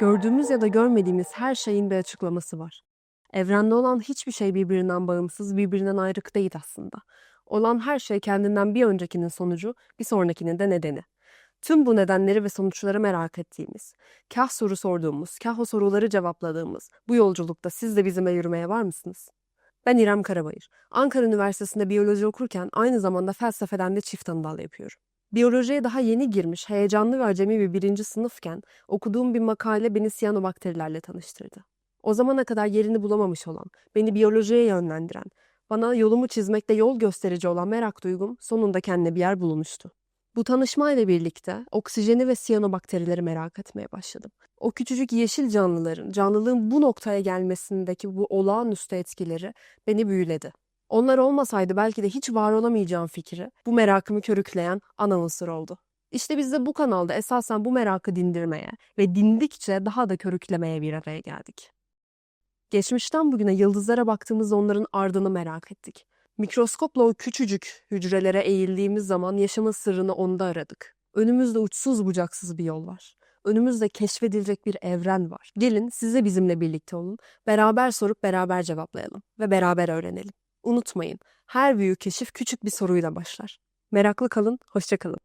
Gördüğümüz ya da görmediğimiz her şeyin bir açıklaması var. Evrende olan hiçbir şey birbirinden bağımsız, birbirinden ayrık değil aslında. Olan her şey kendinden bir öncekinin sonucu, bir sonrakinin de nedeni. Tüm bu nedenleri ve sonuçları merak ettiğimiz, kah soru sorduğumuz, kah o soruları cevapladığımız bu yolculukta siz de bizimle yürümeye var mısınız? Ben İrem Karabayır. Ankara Üniversitesi'nde biyoloji okurken aynı zamanda felsefeden de çift anadal yapıyorum. Biyolojiye daha yeni girmiş, heyecanlı ve acemi bir birinci sınıfken okuduğum bir makale beni siyanobakterilerle tanıştırdı. O zamana kadar yerini bulamamış olan, beni biyolojiye yönlendiren, bana yolumu çizmekte yol gösterici olan merak duygum sonunda kendine bir yer bulmuştu. Bu tanışmayla birlikte oksijeni ve siyanobakterileri merak etmeye başladım. O küçücük yeşil canlıların, canlılığın bu noktaya gelmesindeki bu olağanüstü etkileri beni büyüledi. Onlar olmasaydı belki de hiç var olamayacağım fikri, bu merakımı körükleyen ana unsur oldu. İşte biz de bu kanalda esasen bu merakı dindirmeye ve dindikçe daha da körüklemeye bir araya geldik. Geçmişten bugüne yıldızlara baktığımızda onların ardını merak ettik. Mikroskopla o küçücük hücrelere eğildiğimiz zaman yaşamın sırrını onda aradık. Önümüzde uçsuz bucaksız bir yol var. Önümüzde keşfedilecek bir evren var. Gelin siz de bizimle birlikte olun. Beraber sorup beraber cevaplayalım ve beraber öğrenelim. Unutmayın, her büyük keşif küçük bir soruyla başlar. Meraklı kalın, hoşça kalın.